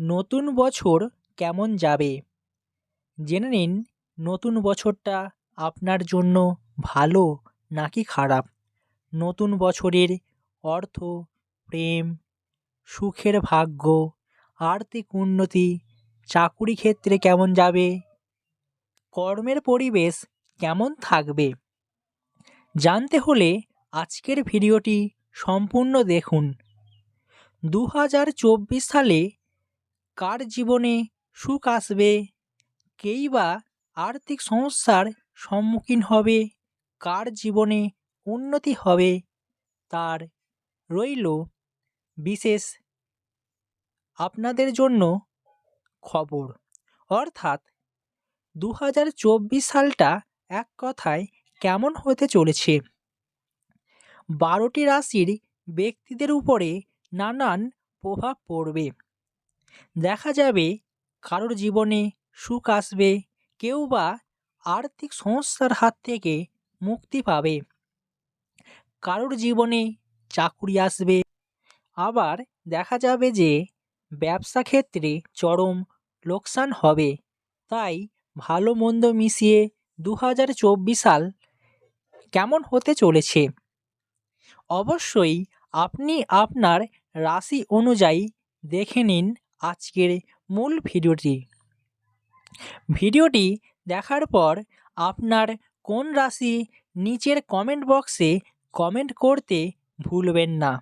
নতুন বছর কেমন যাবে? জেনে নিন, নতুন বছরটা আপনার জন্য ভালো নাকি খারাপ? নতুন বছরের অর্থ, প্রেম, সুখের ভাগ্য, আর্থিক উন্নতি, চাকুরি ক্ষেত্রে কেমন যাবে? কর্মের পরিবেশ কেমন থাকবে? জানতে হলে আজকের ভিডিওটি সম্পূর্ণ দেখুন। দু হাজার চব্বিশ সালে কার জীবনে সুখ আসবে? কেই বা আর্থিক সমস্যার সম্মুখীন হবে? কার জীবনে উন্নতি হবে? তার রইল বিশেষ আপনাদের জন্য খবর। অর্থাৎ দু হাজার চব্বিশ সালটা এক কথায় কেমন হতে চলেছে? বারোটি রাশির ব্যক্তিদের উপরে নানান প্রভাব পড়বে। দেখা যাবে কারোর জীবনে সুখ আসবে, কেউ বা আর্থিক সমস্যার হাত থেকে মুক্তি পাবে। কারোর জীবনে চাকুরি আসবে। আবার দেখা যাবে যে ব্যবসা ক্ষেত্রে চরম লোকসান হবে। তাই ভালো মন্দ মিশিয়ে দু হাজার চব্বিশ সাল কেমন হতে চলেছে? অবশ্যই আপনি আপনার রাশি অনুযায়ী দেখে নিন আজকের মূল ভিডিওটি। ভিডিওটি দেখার পর আপনার কোন রাশি নিচের কমেন্ট বক্সে কমেন্ট করতে ভুলবেন না।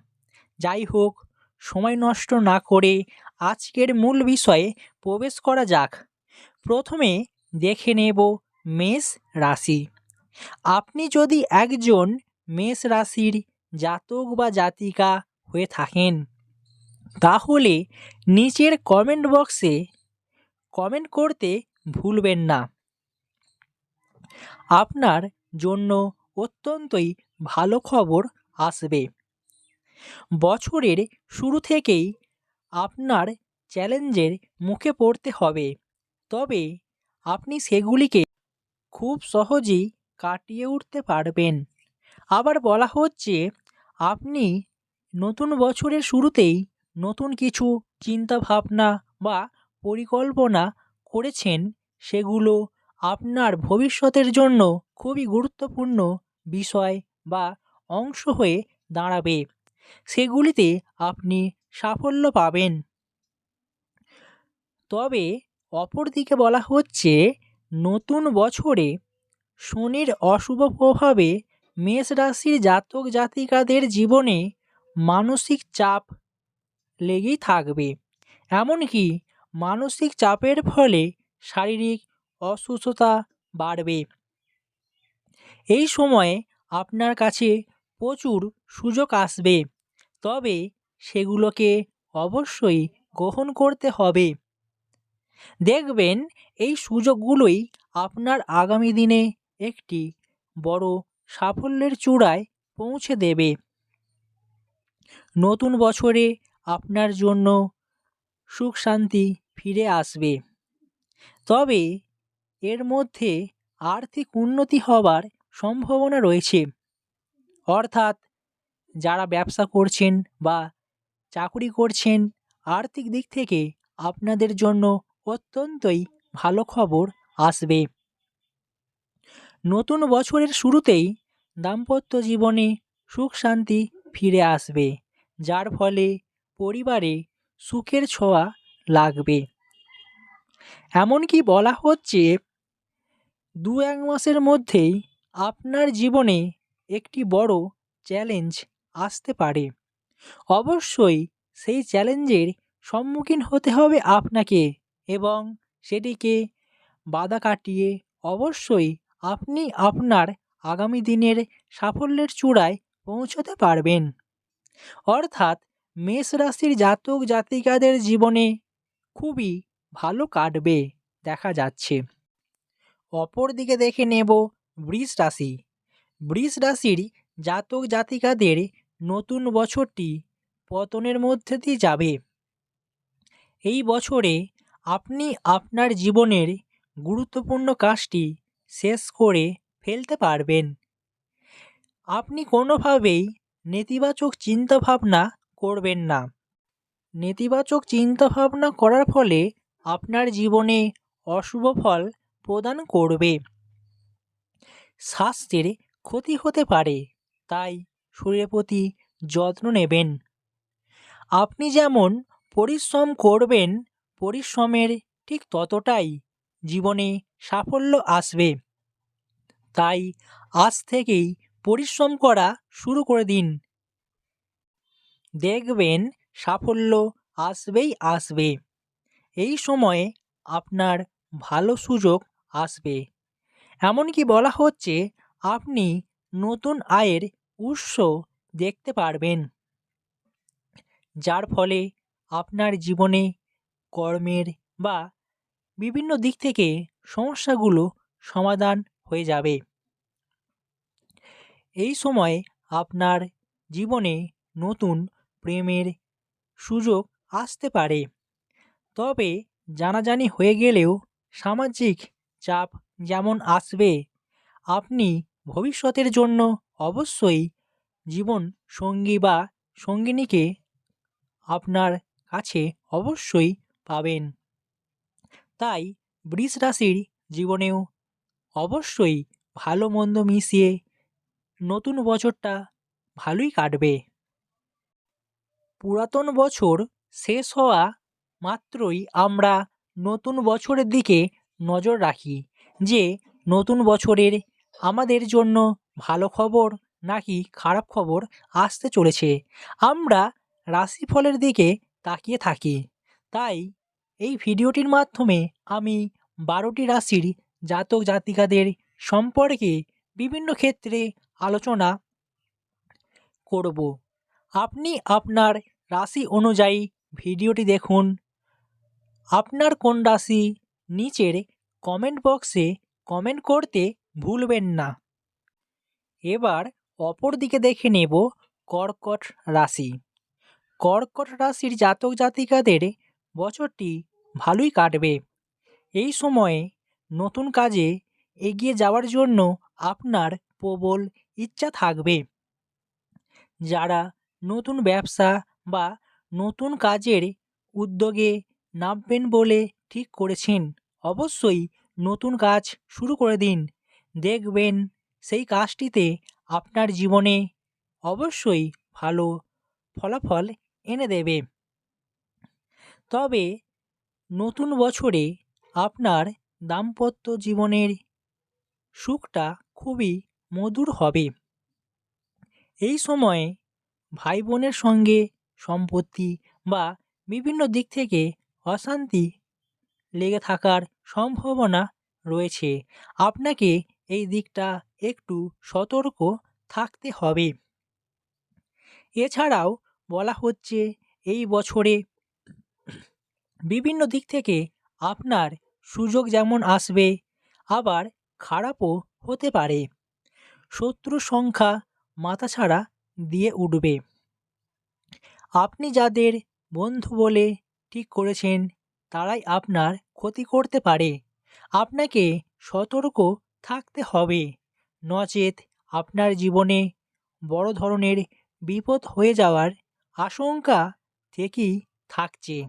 যাই হোক, সময় নষ্ট না করে আজকের মূল বিষয়ে প্রবেশ করা যাক। প্রথমে দেখে নেব মেষ রাশি। আপনি যদি একজন মেষ রাশির জাতক বা জাতিকা হয়ে থাকেন তাহলে নিচের কমেন্ট বক্সে কমেন্ট করতে ভুলবেন না। আপনার জন্য অত্যন্তই ভালো খবর আসবে। বছরের শুরু থেকেই আপনার চ্যালেঞ্জের মুখে পড়তে হবে। তবে আপনি সেগুলিকে খুব সহজেই কাটিয়ে উঠতে পারবেন। আবার বলা হচ্ছে, আপনি নতুন বছরের শুরুতেই নতুন কিছু চিন্তাভাবনা বা পরিকল্পনা করেছেন, সেগুলো আপনার ভবিষ্যতের জন্য খুবই গুরুত্বপূর্ণ বিষয় বা অংশ হয়ে দাঁড়াবে। সেগুলিতে আপনি সাফল্য পাবেন। তবে অপরদিকে বলা হচ্ছে, নতুন বছরে শনির অশুভ প্রভাবে মেষ রাশির জাতক জাতিকাদের জীবনে মানসিক চাপ লেগেই থাকবে। এমনকি মানসিক চাপের ফলে শারীরিক অসুস্থতা বাড়বে। এই সময়ে আপনার কাছে প্রচুর সুযোগ আসবে। তবে সেগুলোকে অবশ্যই গ্রহণ করতে হবে। দেখবেন, এই সুযোগগুলোই আপনার আগামী দিনে একটি বড় সাফল্যের চূড়ায় পৌঁছে দেবে। নতুন বছরে আপনার জন্য সুখ শান্তি ফিরে আসবে। তবে এর মধ্যে আর্থিক উন্নতি হবার সম্ভাবনা রয়েছে। অর্থাৎ যারা ব্যবসা করছেন বা চাকুরি করছেন, আর্থিক দিক থেকে আপনাদের জন্য অত্যন্তই ভালো খবর আসবে। নতুন বছরের শুরুতেই দাম্পত্য জীবনে সুখ শান্তি ফিরে আসবে, যার ফলে পরিবারে সুখের ছোঁয়া লাগবে। এমনকি বলা হচ্ছে দু এক মাসের মধ্যেই আপনার জীবনে একটি বড় চ্যালেঞ্জ আসতে পারে। অবশ্যই সেই চ্যালেঞ্জের সম্মুখীন হতে হবে আপনাকে এবং সেটিকে বাধা কাটিয়ে অবশ্যই আপনি আপনার আগামী দিনের সাফল্যের চূড়ায় পৌঁছতে পারবেন। অর্থাৎ মেষ রাশির জাতক জাতিকাদের জীবনে খুবই ভালো কাটবে, দেখা যাচ্ছে। অপরদিকে দেখে নেব বৃষ রাশি। বৃষ রাশির জাতক জাতিকাদের নতুন বছরটি পতনের মধ্যে দিয়ে যাবে। এই বছরে আপনি আপনার জীবনের গুরুত্বপূর্ণ কাজটি শেষ করে ফেলতে পারবেন। আপনি কোনোভাবেই নেতিবাচক চিন্তাভাবনা করবেন না। নেতিবাচক চিন্তাভাবনা করার ফলে আপনার জীবনে অশুভ ফল প্রদান করবে। স্বাস্থ্যের ক্ষতি হতে পারে, তাই শরীরের প্রতি যত্ন নেবেন। আপনি যেমন পরিশ্রম করবেন, পরিশ্রমের ঠিক ততটাই জীবনে সাফল্য আসবে। তাই আজ থেকেই পরিশ্রম করা শুরু করে দিন। দেখবেন সাফল্য আসবেই আসবে। এই সময়ে আপনার ভালো সুযোগ আসবে। এমনকি বলা হচ্ছে আপনি নতুন আয়ের উৎস দেখতে পারবেন। যার ফলে আপনার জীবনে কর্মের বা বিভিন্ন দিক থেকে সমস্যাগুলো সমাধান হয়ে যাবে। এই সময় আপনার জীবনে নতুন প্রেমের সুযোগ আসতে পারে। তবে জানাজানি হয়ে গেলেও সামাজিক চাপ যেমন আসবে, আপনি ভবিষ্যতের জন্য অবশ্যই জীবন সঙ্গী বা সঙ্গিনীকে আপনার কাছে অবশ্যই পাবেন। তাই বৃষ রাশির জীবনেও অবশ্যই ভালো মন্দ মিশিয়ে নতুন বছরটা ভালোই কাটবে। পুরাতন বছর শেষ হওয়া মাত্রই আমরা নতুন বছরের দিকে নজর রাখি, যে নতুন বছরের আমাদের জন্য ভালো খবর নাকি খারাপ খবর আসতে চলেছে। আমরা রাশিফলের দিকে তাকিয়ে থাকি। তাই এই ভিডিওটির মাধ্যমে আমি বারোটি রাশির জাতক জাতিকাদের সম্পর্কে বিভিন্ন ক্ষেত্রে আলোচনা করব। আপনি আপনার রাশি অনুযায়ী ভিডিওটি দেখুন। আপনার কোন রাশি নিচের কমেন্ট বক্সে কমেন্ট করতে ভুলবেন না। এবার অপর দিকে দেখে নেব কর্কট রাশি। কর্কট রাশির জাতক জাতিকাদের বছরটি ভালোই কাটবে। এই সময়ে নতুন কাজে এগিয়ে যাওয়ার জন্য আপনার প্রবল ইচ্ছা থাকবে। যারা নতুন ব্যবসা বা নতুন কাজের উদ্যোগে নামবেন বলে ঠিক করেছেন। অবশ্যই নতুন কাজ শুরু করে দিন। দেখবেন সেই কাজটিতে আপনার জীবনে অবশ্যই ভালো ফলাফল এনে দেবে। তবে নতুন বছরে আপনার দাম্পত্য জীবনের সুখটা খুবই মধুর হবে। এই সময়ে ভাই বোনের সঙ্গে সম্পত্তি বা বিভিন্ন দিক থেকে অশান্তি লেগে থাকার সম্ভাবনা রয়েছে। আপনাকে এই দিকটা একটু সতর্ক থাকতে হবে। এছাড়াও বলা হচ্ছে, এই বছরে বিভিন্ন দিক থেকে আপনার সুযোগ যেমন আসবে, আবার খারাপও হতে পারে। শত্রুর সংখ্যা মাথাছাড়া দিয়ে উঠবে। আপনি যাদের বন্ধু বলে ঠিক করেছেন, তারাই আপনার ক্ষতি করতে পারে। আপনাকে সতর্ক থাকতে হবে। নচেত আপনার জীবনে বড় ধরনের বিপদ হয়ে যাওয়ার আশঙ্কা থেকেই থাকছে।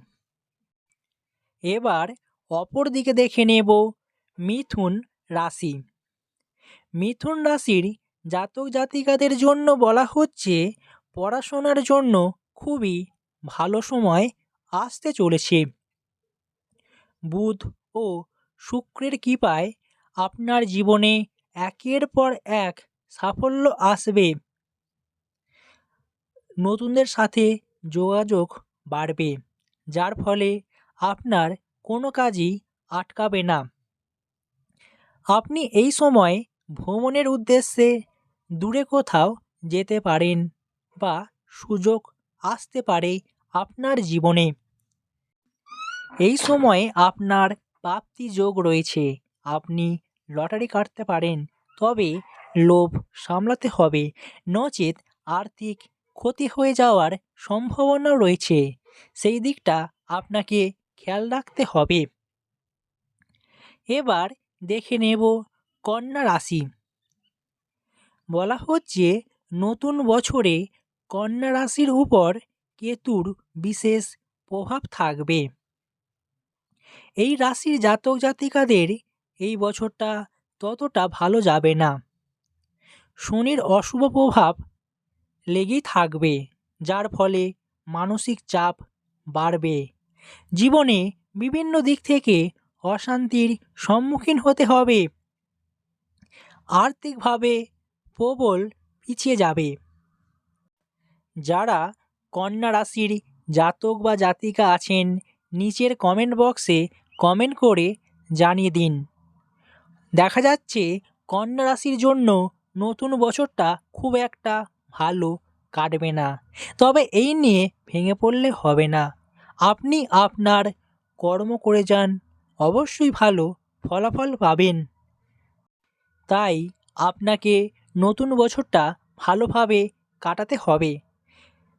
এবার অপর দিকে দেখে নেব মিথুন রাশি। মিথুন রাশির জাতক জাতিকাদের জন্য বলা হচ্ছে, পড়াশোনার জন্য খুবই ভালো সময় আসতে চলেছে। বুধ ও শুক্রের কৃপায় আপনার জীবনে একের পর এক সাফল্য আসবে। নতুনদের সাথে যোগাযোগ বাড়বে, যার ফলে আপনার কোনো কাজই আটকাবে না। আপনি এই সময় ভ্রমণের উদ্দেশ্যে দূরে কোথাও যেতে পারেন বা সুযোগ আসতে পারে আপনার জীবনে। এই সময়ে আপনার প্রাপ্তি যোগ রয়েছে। আপনি লটারি কাটতে পারেন, তবে লোভ সামলাতে হবে। নচেত আর্থিক ক্ষতি হয়ে যাওয়ার সম্ভাবনা রয়েছে। সেই দিকটা আপনাকে খেয়াল রাখতে হবে। এবার দেখে নেব কন্যা রাশি। বলা হচ্ছে নতুন বছরে কন্যা রাশির উপর কেতুর বিশেষ প্রভাব থাকবে। এই রাশির জাতক জাতিকাদের এই বছরটা ততটা ভালো যাবে না। শনির অশুভ প্রভাব লেগেই থাকবে, যার ফলে মানসিক চাপ বাড়বে। জীবনে বিভিন্ন দিক থেকে অশান্তির সম্মুখীন হতে হবে। আর্থিকভাবে প্রবল পিছিয়ে যাবে। যারা কন্যা রাশির জাতক বা জাতিকা আছেন, নিচের কমেন্ট বক্সে কমেন্ট করে জানিয়ে দিন। দেখা যাচ্ছে, কন্যা রাশির জন্য নতুন বছরটা খুব একটা ভালো কাটবে না। তবে এই নিয়ে ভেঙে পড়লে হবে না। আপনি আপনার কর্ম করে যান, অবশ্যই ভালো ফলাফল পাবেন। তাই আপনাকে নতুন বছরটা ভালোভাবে কাটাতে হবে।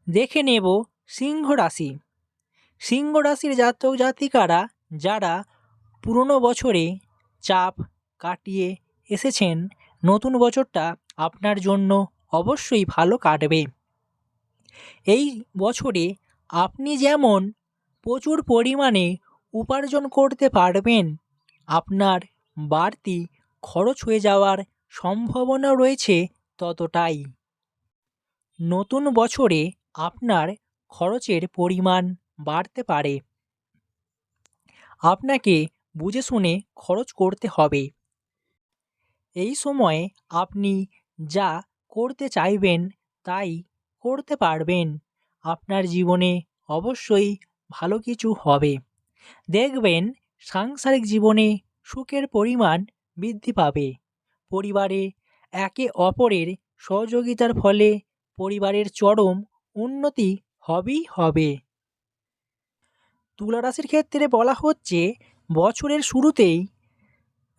দেখে নেব সিংহ রাশি। সিংহ রাশির জাতক জাতিকারা যারা পুরনো বছরে চাপ কাটিয়ে এসেছেন, নতুন বছরটা আপনার জন্য অবশ্যই ভালো কাটবে। এই বছরে আপনি যেমন প্রচুর পরিমাণে উপার্জন করতে পারবেন, আপনার বাড়তি খরচ হয়ে যাওয়ার সম্ভাবনা রয়েছে ততটাই। নতুন বছরে আপনার খরচের পরিমাণ বাড়তে পারে। আপনাকে বুঝে শুনে খরচ করতে হবে। এই সময়ে আপনি যা করতে চাইবেন তাই করতে পারবেন। আপনার জীবনে অবশ্যই ভালো কিছু হবে। দেখবেন সাংসারিক জীবনে সুখের পরিমাণ বৃদ্ধি পাবে। পরিবারে একে অপরের সহযোগিতার ফলে পরিবারের চরম উন্নতি হবেই হবে। তুলা রাশির ক্ষেত্রে বলা হচ্ছে, বছরের শুরুতেই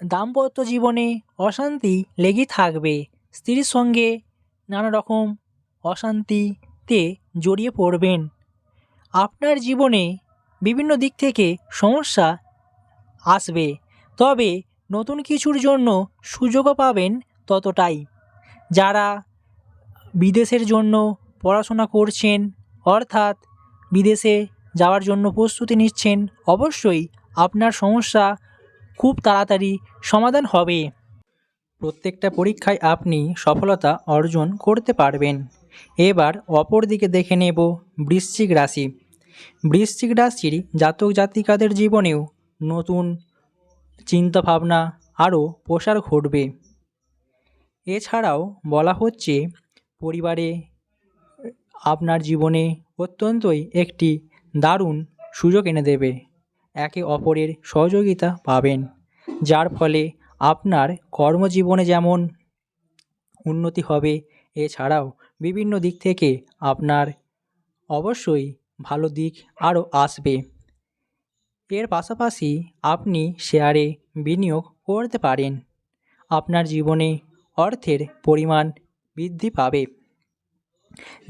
দাম্পত্য জীবনে অশান্তি লেগে থাকবে। স্ত্রীর সঙ্গে নানা রকম অশান্তিতে জড়িয়ে পড়বেন। আপনার জীবনে বিভিন্ন দিক থেকে সমস্যা আসবে। তবে নতুন কিছুর জন্য সুযোগও পাবেন ততটাই। যারা বিদেশের জন্য পড়াশোনা করছেন, অর্থাৎ বিদেশে যাওয়ার জন্য প্রস্তুতি নিচ্ছেন, অবশ্যই আপনার সমস্যা খুব তাড়াতাড়ি সমাধান হবে। প্রত্যেকটা পরীক্ষায় আপনি সফলতা অর্জন করতে পারবেন। এবার অপর দিকে দেখে নেব বৃশ্চিক রাশি। বৃশ্চিক রাশির জাতক জাতিকাদের জীবনেও নতুন চিন্তাভাবনা আরও প্রসার ঘটবে। এছাড়াও বলা হচ্ছে, পরিবারে আপনার জীবনে অত্যন্তই একটি দারুণ সুযোগ এনে দেবে। একে অপরের সহযোগিতা পাবেন, যার ফলে আপনার কর্মজীবনে যেমন উন্নতি হবে, এছাড়াও বিভিন্ন দিক থেকে আপনার অবশ্যই ভালো দিক আরও আসবে। এর পাশাপাশি আপনি শেয়ারে বিনিয়োগ করতে পারেন। আপনার জীবনে অর্থের পরিমাণ বৃদ্ধি পাবে।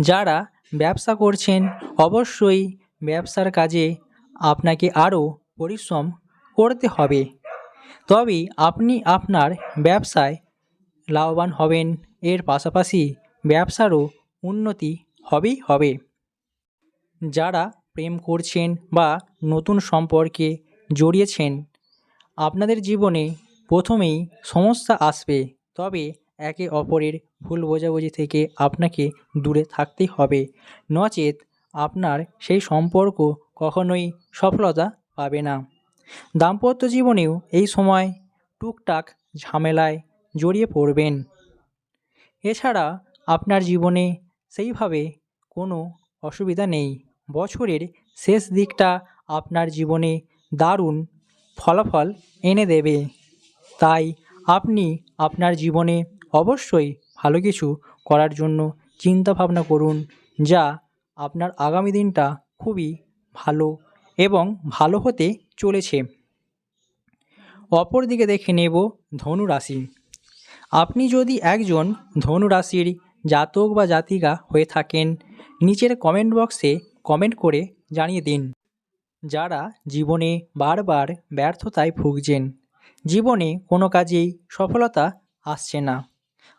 যারা ব্যবসা করছেন, অবশ্যই ব্যবসার কাজে আপনাকে আরও পরিশ্রম করতে হবে। তবে আপনি আপনার ব্যবসায় লাভবান হবেন, এর পাশাপাশি ব্যবসারও উন্নতি হবেই হবে। যারা প্রেম করছেন বা নতুন সম্পর্কে জড়িয়েছেন, আপনাদের জীবনে প্রথমেই সমস্যা আসবে। তবে একে অপরের ভুল বোঝাবুঝি থেকে আপনাকে দূরে থাকতেই হবে। নচেত আপনার সেই সম্পর্ক কখনোই সফলতা পাবে না। দাম্পত্য জীবনেও এই সময় টুকটাক ঝামেলায় জড়িয়ে পড়বেন। এছাড়া আপনার জীবনে সেইভাবে কোনো অসুবিধা নেই। বছরের শেষ দিকটা আপনার জীবনে দারুণ ফলাফল এনে দেবে। তাই আপনি আপনার জীবনে অবশ্যই ভালো কিছু করার জন্য চিন্তা ভাবনা করুন, যা আপনার আগামী দিনটা খুবই ভালো এবং ভালো হতে চলেছে। অপর দিকে দেখে নেব ধনু রাশি আপনি যদি একজন ধনু রাশির জাতক বা জাতিকা হয়ে থাকেন, নিচের কমেন্ট বক্সে কমেন্ট করে জানিয়ে দিন। যারা জীবনে বারবার ব্যর্থতায় ভুগছেন, জীবনে কোনো কাজেই সফলতা আসছে না।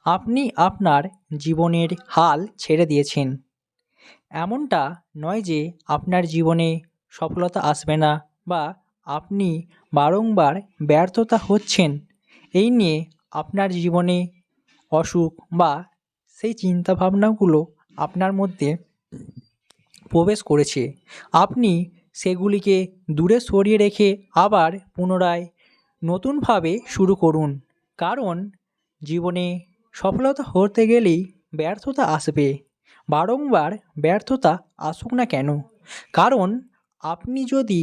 আপনি আপনার জীবনের হাল ছেড়ে দিয়েছেন। এমনটা নয় যে আপনার জীবনে সফলতা আসবে না বা আপনি বারংবার ব্যর্থতা হচ্ছেন। এই নিয়ে আপনার জীবনে অসুখ বা সেই চিন্তাভাবনাগুলো আপনার মধ্যে প্রবেশ করেছে। আপনি সেগুলিকে দূরে সরিয়ে রেখে আবার পুনরায় নতুনভাবে শুরু করুন, কারণ জীবনে সফলতা হতে গেলেই ব্যর্থতা আসবে। বারংবার ব্যর্থতা আসুক না কেন, কারণ আপনি যদি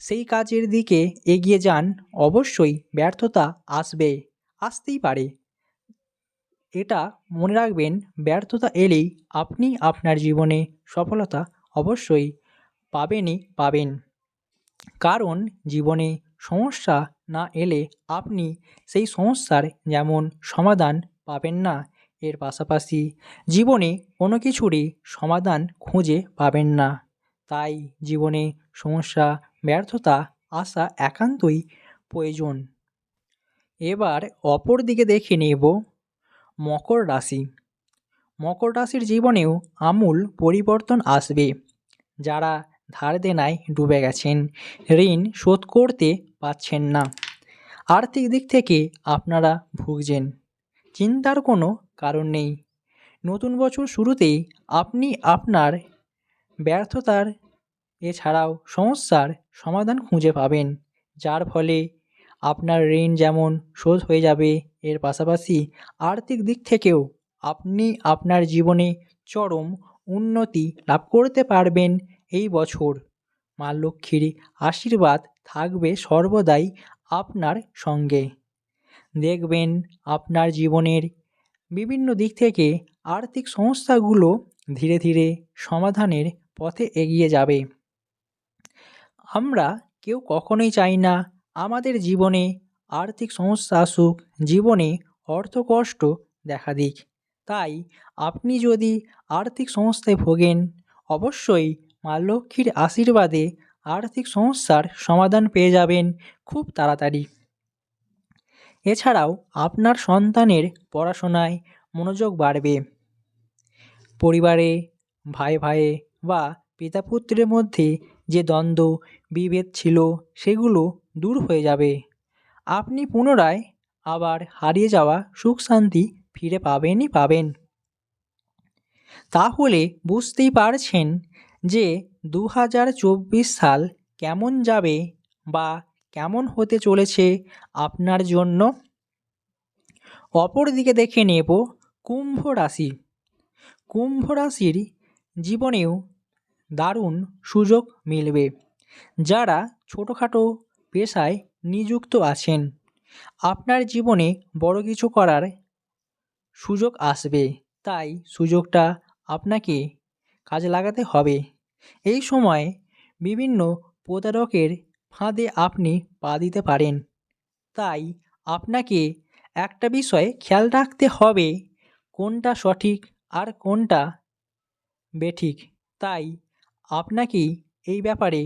সেই কাজের দিকে এগিয়ে যান, অবশ্যই ব্যর্থতা আসবে, আসতেই পারে। এটা মনে রাখবেন, ব্যর্থতা এলেই আপনি আপনার জীবনে সফলতা অবশ্যই পাবেনই পাবেন। কারণ জীবনে সমস্যা না এলে আপনি সেই সমস্যার যেমন সমাধান পাবেন না, এর পাশাপাশি জীবনে কোনো কিছুরই সমাধান খুঁজে পাবেন না। তাই জীবনে সমস্যা, ব্যর্থতা আসা একান্তই প্রয়োজন। এবার অপর দিকে দেখে নেব মকর রাশি। মকর রাশির জীবনেও আমূল পরিবর্তন আসবে। যারা ধার দেনায় ডুবে গেছেন, ঋণ শোধ করতে পারছেন না। আর্থিক দিক থেকে আপনারা ভুগছেন। চিন্তার কোনো কারণ নেই। নতুন বছর শুরুতেই আপনি আপনার ব্যর্থতার এছাড়াও সমস্যার সমাধান খুঁজে পাবেন। যার ফলে আপনার ঋণ যেমন শোধ হয়ে যাবে এর পাশাপাশি আর্থিক দিক থেকেও আপনি আপনার জীবনে চরম উন্নতি লাভ করতে পারবেন এই বছর। মা লক্ষ্মীর আশীর্বাদ থাকবে সর্বদাই আপনার সঙ্গে। দেখবেন আপনার জীবনের বিভিন্ন দিক থেকে আর্থিক সমস্যাগুলো ধীরে ধীরে সমাধানের পথে এগিয়ে যাবে। আমরা কেউ কখনোই চাই না আমাদের জীবনে আর্থিক সমস্যা আসুক, জীবনে অর্থকষ্ট দেখা দিক। তাই আপনি যদি আর্থিক সমস্যায় ভোগেন, অবশ্যই মা লক্ষ্মীর আশীর্বাদে আর্থিক সমস্যার সমাধান পেয়ে যাবেন খুব তাড়াতাড়ি। এছাড়াও আপনার সন্তানের পড়াশোনায় মনোযোগ বাড়বে। পরিবারে ভাই ভাইয়ে বা পিতা পুত্রের মধ্যে যে দ্বন্দ্ব, বিভেদ ছিল, সেগুলো দূর হয়ে যাবে। আপনি পুনরায় আবার হারিয়ে যাওয়া সুখ শান্তি ফিরে পাবেনই পাবেন। তাহলে বুঝতেই পারছেন যে দু হাজার চব্বিশ সাল কেমন যাবে বা কেমন হতে চলেছে আপনার জন্য। অপর দিকে দেখে নেব কুম্ভ রাশি। কুম্ভ রাশির জীবনেও দারুণ সুযোগ মিলবে। যারা ছোটোখাটো পেশায় নিযুক্ত আছেন। আপনার জীবনে বড় কিছু করার সুযোগ আসবে, তাই সুযোগটা আপনাকে কাজে লাগাতে হবে। এই সময় বিভিন্ন প্রতারকের ফাঁদে আপনি পা দিতে পারেন। তাই আপনাকে একটা বিষয়ে খেয়াল রাখতে হবে, কোনটা সঠিক আর কোনটা বেঠিক। তাই আপনাকেই এই ব্যাপারে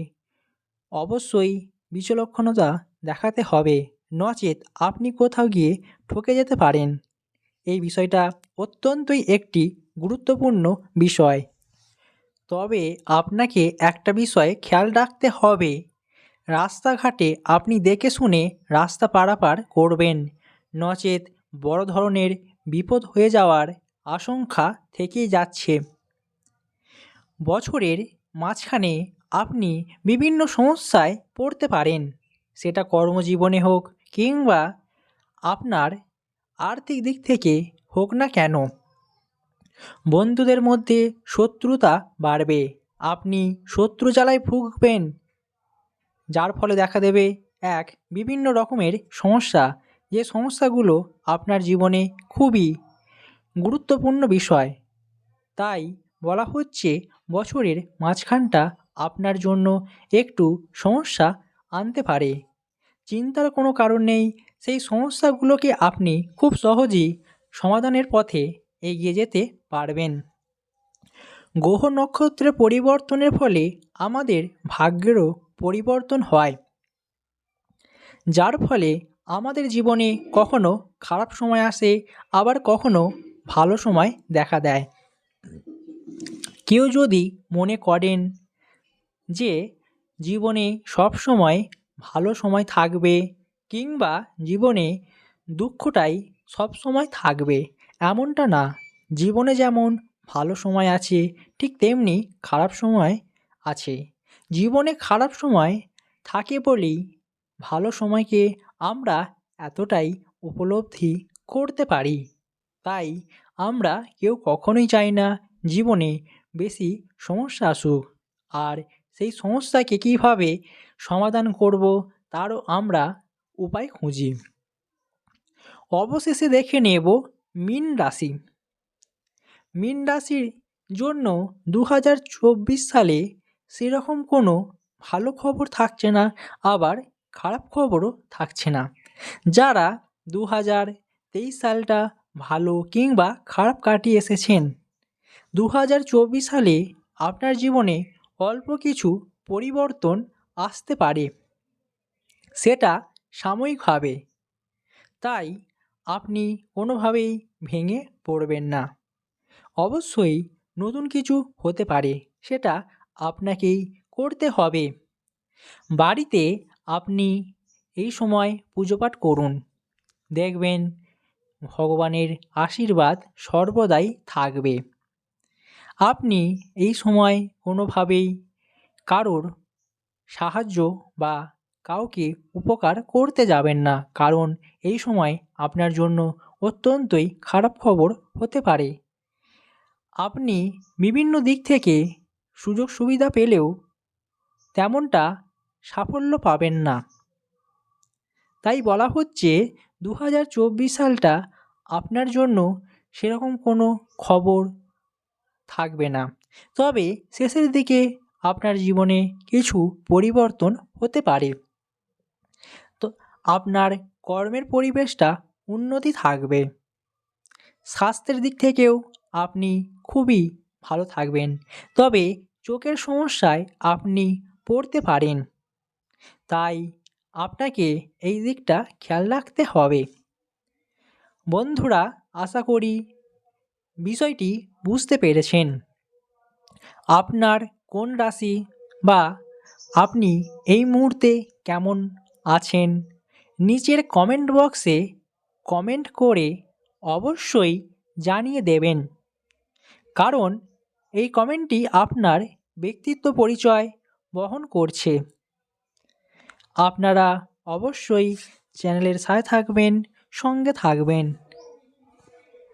অবশ্যই বিচলক্ষণতা দেখাতে হবে। নচেত আপনি কোথাও গিয়ে ঠকে যেতে পারেন। এই বিষয়টা অত্যন্তই একটি গুরুত্বপূর্ণ বিষয়। তবে আপনাকে একটা বিষয় খেয়াল রাখতে হবে। রাস্তাঘাটে আপনি দেখে শুনে রাস্তা পারাপার করবেন। নচেত বড় ধরনের বিপদ হয়ে যাওয়ার আশঙ্কা থেকেই যাচ্ছে। বছরের মাঝখানে আপনি বিভিন্ন সমস্যায় পড়তে পারেন। সেটা কর্মজীবনে হোক কিংবা আপনার আর্থিক দিক থেকে হোক না কেন, বন্ধুদের মধ্যে শত্রুতা বাড়বে। আপনি শত্রু জ্বালায় ভুগবেন, যার ফলে দেখা দেবে এক বিভিন্ন রকমের সমস্যা। যে সমস্যাগুলো আপনার জীবনে খুবই গুরুত্বপূর্ণ বিষয়, তাই বলা হচ্ছে বছরের মাঝখানটা আপনার জন্য একটু সমস্যা আনতে পারে। চিন্তার কোনো কারণ নেই, সেই সমস্যাগুলোকে আপনি খুব সহজেই সমাধানের পথে এগিয়ে যেতে পারবেন। গ্রহ নক্ষত্রের পরিবর্তনের ফলে আমাদের ভাগ্যেরও পরিবর্তন হয়। যার ফলে আমাদের জীবনে কখনো খারাপ সময় আসে, আবার কখনো ভালো সময় দেখা দেয়। কেউ যদি মনে করেন যে জীবনে সব সময় ভালো সময় থাকবে কিংবা জীবনে দুঃখটাই সব সময় থাকবে। এমনটা না। জীবনে যেমন ভালো সময় আছে, ঠিক তেমনি খারাপ সময় আছে। জীবনে খারাপ সময় থাকে বলেই ভালো সময়কে আমরা এতটাই উপলব্ধি করতে পারি। তাই আমরা কেউ কখনোই চাই না জীবনে বেশি সমস্যা আসুক। আর সেই সমস্যাকে কীভাবে সমাধান করব তারও আমরা উপায় খুঁজি। অবশেষে দেখে নেব মীন রাশি। মীন রাশির জন্য দু হাজার চব্বিশ সালে সেরকম কোনো ভালো খবর থাকছে না, আবার খারাপ খবরও থাকছে না। যারা দু হাজার তেইশ সালটা ভালো কিংবা খারাপ কাটিয়ে এসেছেন দু হাজার চব্বিশ সালে আপনার জীবনে অল্প কিছু পরিবর্তন আসতে পারে। সেটা সাময়িকভাবে তাই আপনি কোনোভাবেই ভেঙে পড়বেন না। অবশ্যই নতুন কিছু হতে পারে, সেটা আপনাকেই করতে হবে। বাড়িতে আপনি এই সময় পুজো পাঠ করুন। দেখবেন ভগবানের আশীর্বাদ সর্বদাই থাকবে। আপনি এই সময় কোনোভাবেই কারোর সাহায্য বা কাউকে উপকার করতে যাবেন না। কারণ এই সময় আপনার জন্য অত্যন্তই খারাপ খবর হতে পারে। আপনি বিভিন্ন দিক থেকে সুযোগ সুবিধা পেলেও তেমনটা সাফল্য পাবেন না। তাই বলা হচ্ছে দু হাজার চব্বিশ সালটা আপনার জন্য সেরকম কোনো খবর থাকবে না। তবে শেষের দিকে আপনার জীবনে কিছু পরিবর্তন হতে পারে। তো আপনার কর্মের পরিবেশটা উন্নতি থাকবে। স্বাস্থ্যের দিক থেকেও আপনি খুবই ভালো থাকবেন। তবে চোখের সমস্যায় আপনি পড়তে পারেন। তাই আপনাকে এই দিকটা খেয়াল রাখতে হবে। বন্ধুরা, আশা করি বিষয়টি বুঝতে পেরেছেন। আপনার কোন রাশি বা আপনি এই মুহূর্তে কেমন আছেন? নিচের কমেন্ট বক্সে কমেন্ট করে অবশ্যই জানিয়ে দেবেন। কারণ এই কমেন্টটি আপনার ব্যক্তিত্ব পরিচয় বহন করছে। আপনারা অবশ্যই চ্যানেলের সাথে থাকবেন, সঙ্গে থাকবেন।